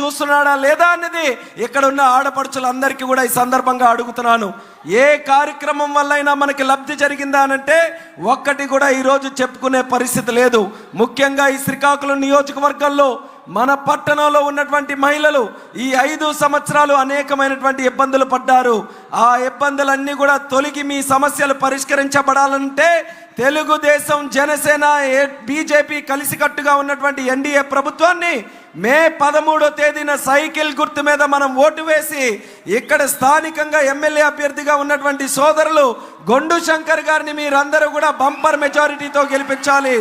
చూస్తున్నాడా లేదా అనేది ఇక్కడ ఉన్న ఆడపడుచులందరికీ కూడా ఈ సందర్భంగా అడుగుతున్నాను. ఏ కార్యక్రమం వల్ల అయినా మనకి లబ్ధి జరిగిందా అనంటే ఒక్కటి కూడా ఈరోజు చెప్పుకునే పరిస్థితి లేదు. ముఖ్యంగా ఈ శ్రీకాకుళం నియోజకవర్గంలో మన పట్టణంలో ఉన్నటువంటి మహిళలు ఈ ఐదు సంవత్సరాలు అనేకమైనటువంటి ఇబ్బందులు పడ్డారు. ఆ ఇబ్బందులన్నీ కూడా తొలగి మీ సమస్యలు పరిష్కరించబడాలంటే తెలుగుదేశం జనసేన బీజేపీ కలిసికట్టుగా ఉన్నటువంటి ఎన్డీఏ ప్రభుత్వాన్ని మే పదమూడో తేదీన సైకిల్ గుర్తు మీద మనం ఓటు వేసి ఇక్కడ స్థానికంగా ఎమ్మెల్యే అభ్యర్థిగా ఉన్నటువంటి సోదరులు గొండు శంకర్ గారిని మీరందరూ కూడా బంపర్ మెజారిటీతో గెలిపించాలి.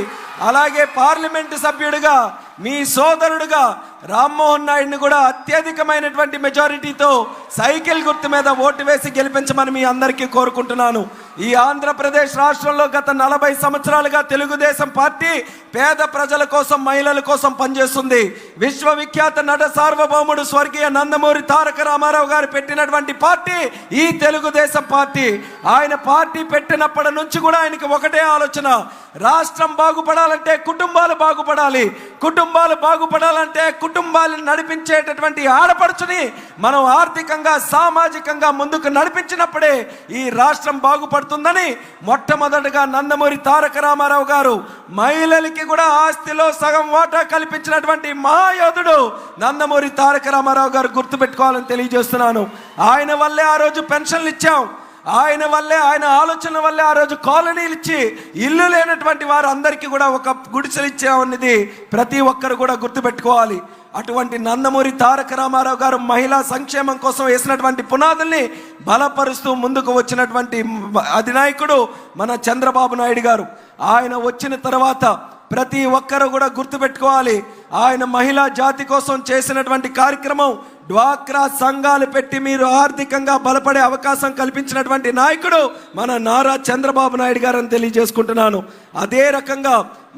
అలాగే పార్లమెంటు సభ్యుడిగా మీ సోదరుడుగా రామ్మోహన్ నాయుడిని కూడా అత్యధికమైనటువంటి మెజారిటీతో సైకిల్ గుర్తు మీద ఓటు వేసి గెలిపించమని మీ అందరికీ కోరుకుంటున్నాను. ఈ ఆంధ్రప్రదేశ్ రాష్ట్రంలో గత నలభై సంవత్సరాలుగా తెలుగుదేశం పార్టీ పేద ప్రజల కోసం మహిళల కోసం పనిచేస్తుంది. విశ్వవిఖ్యాత నట సార్వభౌముడు స్వర్గీయ నందమూరి తారక రామారావు గారు పెట్టినటువంటి పార్టీ ఈ తెలుగుదేశం పార్టీ. ఆయన పార్టీ పెట్టినప్పటి నుంచి కూడా ఆయనకి ఒకటే ఆలోచన. రాష్ట్రం బాగుపడాలంటే కుటుంబాలు బాగుపడాలి. కుటుంబాలు బాగుపడాలంటే కుటుంబాలను నడిపించేటటువంటి ఆడపడుచుని మనం ఆర్థికంగా సామాజికంగా ముందుకు నడిపించినప్పుడే ఈ రాష్ట్రం బాగుపడుతుందని మొట్టమొదటిగా నందమూరి తారక రామారావు గారు మహిళలకి కూడా ఆస్తిలో సగం వాటా కల్పించినటువంటి మహాయోధుడు నందమూరి తారక రామారావు గారు గుర్తుపెట్టుకోవాలని తెలియజేస్తున్నాను. ఆయన వల్లే ఆ రోజు పెన్షన్లు ఇచ్చాం. ఆయన వల్లే ఆయన ఆలోచన వల్లే ఆ రోజు కాలనీలు ఇచ్చి ఇల్లు లేనటువంటి వారు అందరికీ కూడా ఒక గుడిసెలు ఇచ్చామన్నది ప్రతి ఒక్కరు కూడా గుర్తుపెట్టుకోవాలి. అటువంటి నందమూరి తారక రామారావు గారు మహిళా సంక్షేమం కోసం వేసినటువంటి పునాదుల్ని బలపరుస్తూ ముందుకు వచ్చినటువంటి అధినాయకుడు మన చంద్రబాబు నాయుడు గారు. ఆయన వచ్చిన తర్వాత ప్రతి ఒక్కరు కూడా గుర్తుపెట్టుకోవాలి. ఆయన మహిళా జాతి కోసం చేసినటువంటి కార్యక్రమం డ్వాక్రా సంఘాలు పెట్టి మీరు ఆర్థికంగా బలపడే అవకాశం కల్పించినటువంటి నాయకుడు మన నారా చంద్రబాబు నాయుడు గారని తెలియజేసుకుంటున్నాను. అదే రకంగా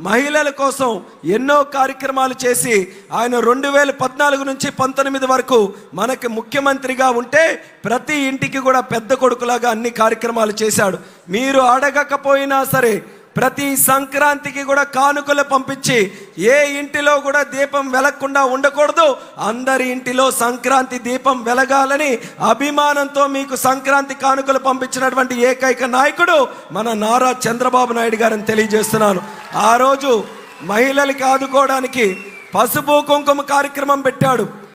మహిళల కోసం ఎన్నో కార్యక్రమాలు చేసి ఆయన రెండు వేల పద్నాలుగు నుంచి పంతొమ్మిది వరకు మనకి ముఖ్యమంత్రిగా ఉంటే ప్రతి ఇంటికి కూడా పెద్ద కొడుకులాగా అన్ని కార్యక్రమాలు చేశాడు. మీరు అడగకపోయినా సరే ప్రతి సంక్రాంతికి కూడా కానుకలు పంపించి ఏ ఇంటిలో కూడా దీపం వెలగకుండా ఉండకూడదు. అందరి ఇంటిలో సంక్రాంతి దీపం వెలగాలని అభిమానంతో మీకు సంక్రాంతి కానుకలు పంపించినటువంటి ఏకైక నాయకుడు మన నారా చంద్రబాబు నాయుడు గారిని తెలియజేస్తున్నాను. ఆ రోజు మహిళలకి ఆదుకోవడానికి పసుపు కుంకుమ కార్యక్రమం పెట్టాడు.